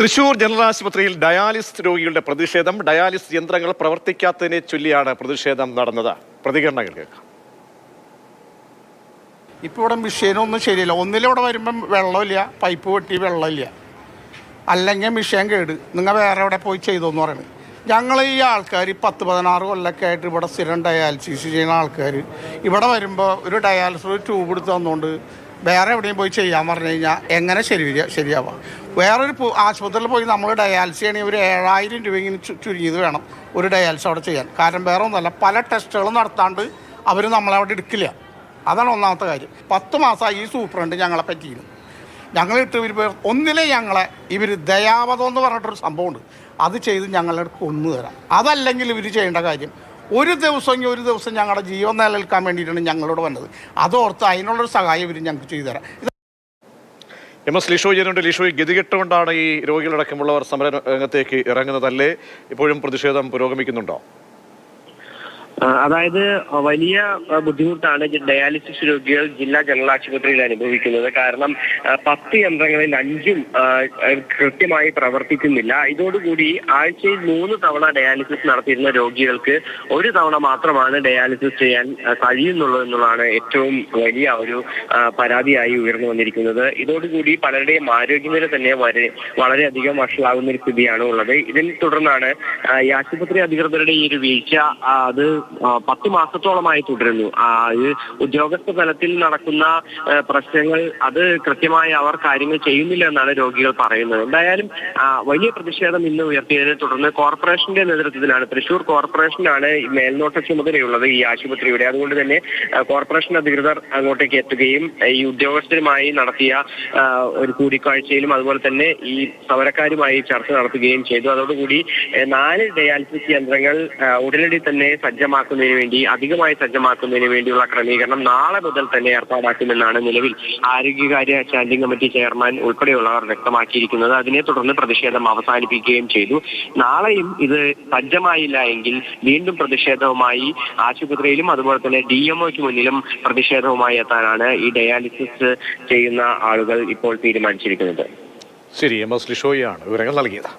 Thrissur general ആശുപത്രിയിൽ dialysis രോഗികളുടെ പ്രതിഷേധം ഡയാലിസ് യന്ത്രങ്ങൾ പ്രവർത്തിക്കാത്തതിനെ ചൊല്ലിയാണ് പ്രതിഷേധം നടന്നത്. പ്രതികരണങ്ങൾ കേൾക്കാം. ഇപ്പോൾ ഇവിടെ മിഷീനൊന്നും ശരിയല്ല. ഒന്നിലിവിടെ വരുമ്പം വെള്ളമില്ല പൈപ്പ് പൊട്ടി വെള്ളമില്ല. അല്ലെങ്കിൽ മിഷീൻ കേട്. നിങ്ങൾ വേറെ എവിടെ പോയി ചെയ്തോന്ന് പറയുന്നത് ഞങ്ങൾ ഈ ആൾക്കാർ പത്ത് പതിനാറ് കൊല്ലൊക്കെ ആയിട്ട് ഇവിടെ സ്ഥിരം ഡയാലിസിസ് ചെയ്യുന്ന ആൾക്കാർ ഇവിടെ വരുമ്പോൾ ഒരു ഡയാലിസിസ് ട്യൂബ് എടുത്ത് തന്നുകൊണ്ട് വേറെ എവിടെയും പോയി ചെയ്യാൻ പറഞ്ഞു കഴിഞ്ഞാൽ എങ്ങനെ ശരി ശരിയാവാം? വേറൊരു ആശുപത്രിയിൽ പോയി നമ്മൾ ഡയാലിസിസ് ചെയ്യണമെങ്കിൽ ഒരു ഏഴായിരം രൂപ ഇങ്ങനെ ചുരുങ്ങിയത് വേണം ഒരു ഡയാലിസിസ് അവിടെ ചെയ്യാൻ. കാരണം വേറെ ഒന്നുമല്ല പല ടെസ്റ്റുകളും നടത്താണ്ട് അവർ നമ്മളെ അവിടെ എടുക്കില്ല. അതാണ് ഒന്നാമത്തെ കാര്യം. പത്ത് മാസമായി ഈ സൂപ്രണ്ട് ഞങ്ങളെ പറ്റിയിരുന്നു ഞങ്ങൾ ഇട്ട് ഇവർ ഒന്നിലെ ഞങ്ങളെ ഇവർ ദയാവധം എന്ന് പറഞ്ഞിട്ടൊരു സംഭവമുണ്ട്. അത് ചെയ്ത് ഞങ്ങളുടെ കൊന്നു തരാം. അതല്ലെങ്കിൽ ഇവർ ചെയ്യേണ്ട കാര്യം ഒരു ദിവസം ഒരു ദിവസം ഞങ്ങളുടെ ജീവൻ നിലനിൽക്കാൻ വേണ്ടിയിട്ടാണ് ഞങ്ങളോട് വന്നത്. അതോർത്ത് അതിനുള്ളൊരു സഹായം ഇവർ ഞങ്ങൾക്ക് ചെയ്തു തരാം. എം എസ് ലിഷോ ചെയ്യുന്നുണ്ട് ലിഷോ ഗതികെട്ടുകൊണ്ടാണ് ഈ രോഗികളടക്കമുള്ളവർ സമര രംഗത്തേക്ക് ഇറങ്ങുന്നതല്ലേ? ഇപ്പോഴും പ്രതിഷേധം പുരോഗമിക്കുന്നുണ്ടോ? അതായത് വലിയ ബുദ്ധിമുട്ടാണ് ഡയാലിസിസ് രോഗികൾ ജില്ലാ ജനറൽ ആശുപത്രിയിൽ അനുഭവിക്കുന്നത്. കാരണം പത്ത് യന്ത്രങ്ങളിൽ അഞ്ചും കൃത്യമായി പ്രവർത്തിക്കുന്നില്ല. ഇതോടുകൂടി ആഴ്ചയിൽ മൂന്ന് തവണ ഡയാലിസിസ് നടത്തിയിരുന്ന രോഗികൾക്ക് ഒരു തവണ മാത്രമാണ് ഡയാലിസിസ് ചെയ്യാൻ കഴിയുന്നുള്ളൂ എന്നുള്ളതാണ് ഏറ്റവും വലിയ ഒരു പരാതിയായി ഉയർന്നു വന്നിരിക്കുന്നത്. ഇതോടുകൂടി പലരുടെയും ആരോഗ്യനില തന്നെ വളരെ വളരെയധികം വഷളാകുന്ന ഒരു സ്ഥിതിയാണ് ഉള്ളത്. ഇതിനെ തുടർന്നാണ് ഈ ആശുപത്രി അധികൃതരുടെ ഈ ഒരു വീഴ്ച അത് പത്ത് മാസത്തോളമായി തുടരുന്നു. ഉദ്യോഗസ്ഥ തലത്തിൽ നടക്കുന്ന പ്രശ്നങ്ങൾ അത് കൃത്യമായി അവർ കാര്യങ്ങൾ ചെയ്യുന്നില്ല എന്നാണ് രോഗികൾ പറയുന്നത്. എന്തായാലും വലിയ പ്രതിഷേധം ഇന്ന് ഉയർത്തിയതിനെ തുടർന്ന് കോർപ്പറേഷന്റെ നേതൃത്വത്തിലാണ് തൃശൂർ കോർപ്പറേഷനാണ് മേൽനോട്ട ചുമതലയുള്ളത് ഈ ആശുപത്രിയുടെ. അതുകൊണ്ട് തന്നെ കോർപ്പറേഷൻ അധികൃതർ അങ്ങോട്ടേക്ക് എത്തുകയും ഈ ഉദ്യോഗസ്ഥരുമായി നടത്തിയ ഒരു കൂടിക്കാഴ്ചയിലും അതുപോലെ തന്നെ ഈ സമരക്കാരുമായി ചർച്ച നടത്തുകയും ചെയ്തു. അതോടുകൂടി നാല് ഡയാലിസിസ് യന്ത്രങ്ങൾ ഉടനടി തന്നെ സജ്ജമാക്കുന്നതിന് വേണ്ടി അധികമായി സജ്ജമാക്കുന്നതിന് വേണ്ടിയുള്ള ക്രമീകരണം നാളെ മുതൽ തന്നെ ഏർപ്പാടാക്കുമെന്നാണ് നിലവിൽ ആരോഗ്യകാര്യ സ്റ്റാൻഡിംഗ് കമ്മിറ്റി ചെയർമാൻ ഉൾപ്പെടെയുള്ളവർ വ്യക്തമാക്കിയിരിക്കുന്നത്. അതിനെ തുടർന്ന് പ്രതിഷേധം അവസാനിപ്പിക്കുകയും ചെയ്തു. നാളെയും ഇത് സജ്ജമായില്ല എങ്കിൽ വീണ്ടും പ്രതിഷേധവുമായി ആശുപത്രിയിലും അതുപോലെ തന്നെ ഡി എംഒക്ക് മുന്നിലും പ്രതിഷേധവുമായി എത്താനാണ് ഈ ഡയാലിസിസ് ചെയ്യുന്ന ആളുകൾ ഇപ്പോൾ തീരുമാനിച്ചിരിക്കുന്നത്. ശരി എം എസ് ലിഷോയാണ് വിവരങ്ങൾ നൽകിയത്.